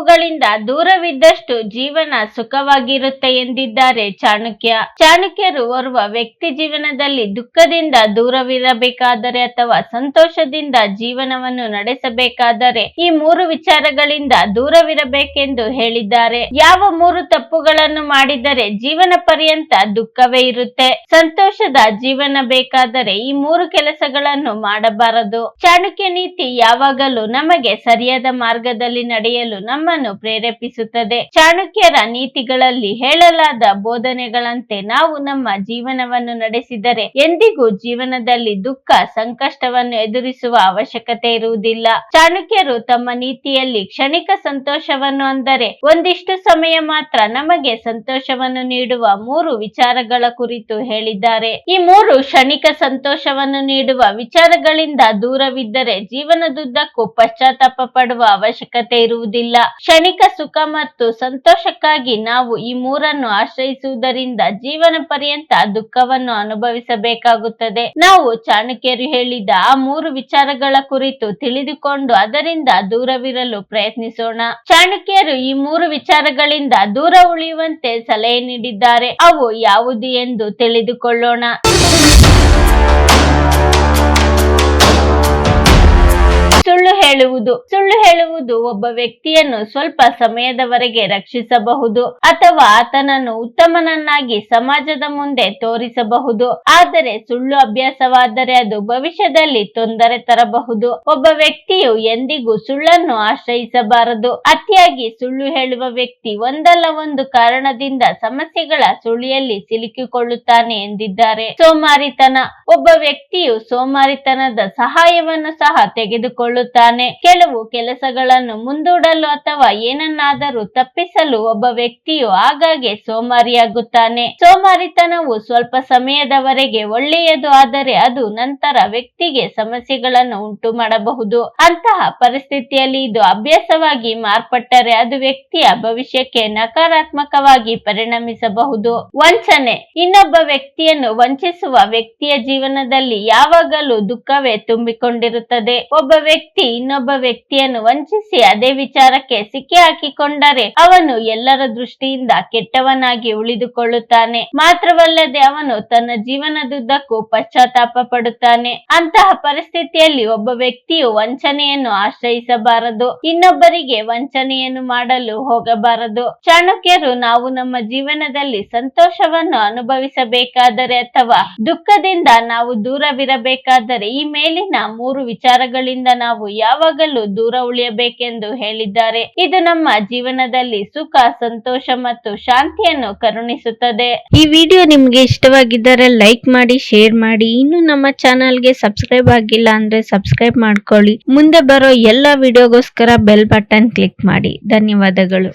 ತಪ್ಪುಗಳಿಂದ ದೂರವಿದ್ದಷ್ಟು ಜೀವನ ಸುಖವಾಗಿರುತ್ತೆ ಎಂದಿದ್ದಾರೆ ಚಾಣಕ್ಯ. ಚಾಣಕ್ಯರು ಓರ್ವ ವ್ಯಕ್ತಿ ಜೀವನದಲ್ಲಿ ದುಃಖದಿಂದ ದೂರವಿರಬೇಕಾದರೆ ಅಥವಾ ಸಂತೋಷದಿಂದ ಜೀವನವನ್ನು ನಡೆಸಬೇಕಾದರೆ ಈ ಮೂರು ವಿಚಾರಗಳಿಂದ ದೂರವಿರಬೇಕೆಂದು ಹೇಳಿದ್ದಾರೆ. ಯಾವ ಮೂರು ತಪ್ಪುಗಳನ್ನು ಮಾಡಿದರೆ ಜೀವನ ಪರ್ಯಂತ ದುಃಖವೇ ಇರುತ್ತೆ. ಸಂತೋಷದ ಜೀವನ ಬೇಕಾದರೆ ಈ ಮೂರು ಕೆಲಸಗಳನ್ನು ಮಾಡಬಾರದು. ಚಾಣಕ್ಯ ನೀತಿ ಯಾವಾಗಲೂ ನಮಗೆ ಸರಿಯಾದ ಮಾರ್ಗದಲ್ಲಿ ನಡೆಯಲು ನಮ್ಮನ್ನು ಪ್ರೇರೇಪಿಸುತ್ತದೆ. ಚಾಣಕ್ಯರ ನೀತಿಗಳಲ್ಲಿ ಹೇಳಲಾದ ಬೋಧನೆಗಳಂತೆ ನಾವು ನಮ್ಮ ಜೀವನವನ್ನು ನಡೆಸಿದರೆ ಎಂದಿಗೂ ಜೀವನದಲ್ಲಿ ದುಃಖ, ಸಂಕಷ್ಟವನ್ನು ಎದುರಿಸುವ ಅವಶ್ಯಕತೆ ಇರುವುದಿಲ್ಲ. ಚಾಣಕ್ಯರು ತಮ್ಮ ನೀತಿಯಲ್ಲಿ ಕ್ಷಣಿಕ ಸಂತೋಷವನ್ನು ಅಂದರೆ ಒಂದಿಷ್ಟು ಸಮಯ ಮಾತ್ರ ನಮಗೆ ಸಂತೋಷವನ್ನು ನೀಡುವ ಮೂರು ವಿಚಾರಗಳ ಕುರಿತು ಹೇಳಿದ್ದಾರೆ. ಈ ಮೂರು ಕ್ಷಣಿಕ ಸಂತೋಷವನ್ನು ನೀಡುವ ವಿಚಾರಗಳಿಂದ ದೂರವಿದ್ದರೆ ಜೀವನದುದ್ದಕ್ಕೂ ಪಶ್ಚಾತ್ತಾಪ ಪಡುವ ಅವಶ್ಯಕತೆ ಇರುವುದಿಲ್ಲ. ಕ್ಷಣಿಕ ಸುಖ ಮತ್ತು ಸಂತೋಷಕ್ಕಾಗಿ ನಾವು ಈ ಮೂರನ್ನು ಆಶ್ರಯಿಸುವುದರಿಂದ ಜೀವನ ಪರ್ಯಂತ ದುಃಖವನ್ನು ಅನುಭವಿಸಬೇಕಾಗುತ್ತದೆ. ನಾವು ಚಾಣಕ್ಯರು ಹೇಳಿದ ಆ ಮೂರು ವಿಚಾರಗಳ ಕುರಿತು ತಿಳಿದುಕೊಂಡು ಅದರಿಂದ ದೂರವಿರಲು ಪ್ರಯತ್ನಿಸೋಣ. ಚಾಣಕ್ಯರು ಈ ಮೂರು ವಿಚಾರಗಳಿಂದ ದೂರ ಉಳಿಯುವಂತೆ ಸಲಹೆ ನೀಡಿದ್ದಾರೆ. ಅವು ಯಾವುದು ಎಂದು ತಿಳಿದುಕೊಳ್ಳೋಣ. ಸುಳ್ಳು ಹೇಳುವುದು. ಸುಳ್ಳು ಹೇಳುವುದು ಒಬ್ಬ ವ್ಯಕ್ತಿಯನ್ನು ಸ್ವಲ್ಪ ಸಮಯದವರೆಗೆ ರಕ್ಷಿಸಬಹುದು ಅಥವಾ ಆತನನ್ನು ಉತ್ತಮನನ್ನಾಗಿ ಸಮಾಜದ ಮುಂದೆ ತೋರಿಸಬಹುದು. ಆದರೆ ಸುಳ್ಳು ಅಭ್ಯಾಸವಾದರೆ ಅದು ಭವಿಷ್ಯದಲ್ಲಿ ತೊಂದರೆ ತರಬಹುದು. ಒಬ್ಬ ವ್ಯಕ್ತಿಯು ಎಂದಿಗೂ ಸುಳ್ಳನ್ನು ಆಶ್ರಯಿಸಬಾರದು. ಅತಿಯಾಗಿ ಸುಳ್ಳು ಹೇಳುವ ವ್ಯಕ್ತಿ ಒಂದಲ್ಲ ಒಂದು ಕಾರಣದಿಂದ ಸಮಸ್ಯೆಗಳ ಸುಳಿಯಲ್ಲಿ ಸಿಲುಕಿಕೊಳ್ಳುತ್ತಾನೆ ಎಂದಿದ್ದಾರೆ. ಸೋಮಾರಿತನ. ಒಬ್ಬ ವ್ಯಕ್ತಿಯು ಸೋಮಾರಿತನದ ಸಹಾಯವನ್ನು ಸಹ ತೆಗೆದುಕೊಳ್ಳುತ್ತಾನೆ. ಕೆಲವು ಕೆಲಸಗಳನ್ನು ಮುಂದೂಡಲು ಅಥವಾ ಏನನ್ನಾದರೂ ತಪ್ಪಿಸಲು ಒಬ್ಬ ವ್ಯಕ್ತಿಯು ಆಗಾಗ್ಗೆ ಸೋಮಾರಿಯಾಗುತ್ತಾನೆ. ಸೋಮಾರಿತನವು ಸ್ವಲ್ಪ ಸಮಯದವರೆಗೆ ಒಳ್ಳೆಯದು, ಆದರೆ ಅದು ನಂತರ ವ್ಯಕ್ತಿಗೆ ಸಮಸ್ಯೆಗಳನ್ನು ಉಂಟು ಮಾಡಬಹುದು ಅಂತಹ ಪರಿಸ್ಥಿತಿಯಲ್ಲಿ ಇದು ಅಭ್ಯಾಸವಾಗಿ ಮಾರ್ಪಟ್ಟರೆ ಅದು ವ್ಯಕ್ತಿಯ ಭವಿಷ್ಯಕ್ಕೆ ನಕಾರಾತ್ಮಕವಾಗಿ ಪರಿಣಮಿಸಬಹುದು. ವಂಚನೆ. ಇನ್ನೊಬ್ಬ ವ್ಯಕ್ತಿಯನ್ನು ವಂಚಿಸುವ ವ್ಯಕ್ತಿಯ ಜೀವನದಲ್ಲಿ ಯಾವಾಗಲೂ ದುಃಖವೇ ತುಂಬಿಕೊಂಡಿರುತ್ತದೆ. ಒಬ್ಬ ವ್ಯಕ್ತಿ ಇನ್ನೊಬ್ಬ ವ್ಯಕ್ತಿಯನ್ನು ವಂಚಿಸಿ ಅದೇ ವಿಚಾರಕ್ಕೆ ಸಿಕ್ಕಿ ಹಾಕಿಕೊಂಡರೆ ಅವನು ಎಲ್ಲರ ದೃಷ್ಟಿಯಿಂದ ಕೆಟ್ಟವನಾಗಿ ಉಳಿದುಕೊಳ್ಳುತ್ತಾನೆ. ಮಾತ್ರವಲ್ಲದೆ ಅವನು ತನ್ನ ಜೀವನದುದ್ದಕ್ಕೂ ಪಶ್ಚಾತ್ತಾಪ ಪಡುತ್ತಾನೆ. ಅಂತಹ ಪರಿಸ್ಥಿತಿಯಲ್ಲಿ ಒಬ್ಬ ವ್ಯಕ್ತಿಯು ವಂಚನೆಯನ್ನು ಆಶ್ರಯಿಸಬಾರದು. ಇನ್ನೊಬ್ಬರಿಗೆ ವಂಚನೆಯನ್ನು ಮಾಡಲು ಹೋಗಬಾರದು. ಚಾಣಕ್ಯರು ನಾವು ನಮ್ಮ ಜೀವನದಲ್ಲಿ ಸಂತೋಷವನ್ನು ಅನುಭವಿಸಬೇಕಾದರೆ ಅಥವಾ ದುಃಖದಿಂದ ನಾವು ದೂರವಿರಬೇಕಾದರೆ ಈ ಮೇಲಿನ ಮೂರು ವಿಚಾರಗಳಿಂದ ನಾವು ಯಾವಾಗಲೂ ದೂರ ಉಳಿಯಬೇಕೆಂದು ಹೇಳಿದ್ದಾರೆ. ಇದು ನಮ್ಮ ಜೀವನದಲ್ಲಿ ಸುಖ, ಸಂತೋಷ ಮತ್ತು ಶಾಂತಿಯನ್ನು ಕರುಣಿಸುತ್ತದೆ. ಈ ವಿಡಿಯೋ ನಿಮ್ಗೆ ಇಷ್ಟವಾಗಿದ್ದರೆ ಲೈಕ್ ಮಾಡಿ, ಶೇರ್ ಮಾಡಿ. ಇನ್ನು ನಮ್ಮ ಚಾನಲ್ಗೆ ಸಬ್ಸ್ಕ್ರೈಬ್ ಆಗಿಲ್ಲ ಅಂದ್ರೆ ಸಬ್ಸ್ಕ್ರೈಬ್ ಮಾಡ್ಕೊಳ್ಳಿ. ಮುಂದೆ ಬರೋ ಎಲ್ಲ ವಿಡಿಯೋಗೋಸ್ಕರ ಬೆಲ್ ಬಟನ್ ಕ್ಲಿಕ್ ಮಾಡಿ. ಧನ್ಯವಾದಗಳು.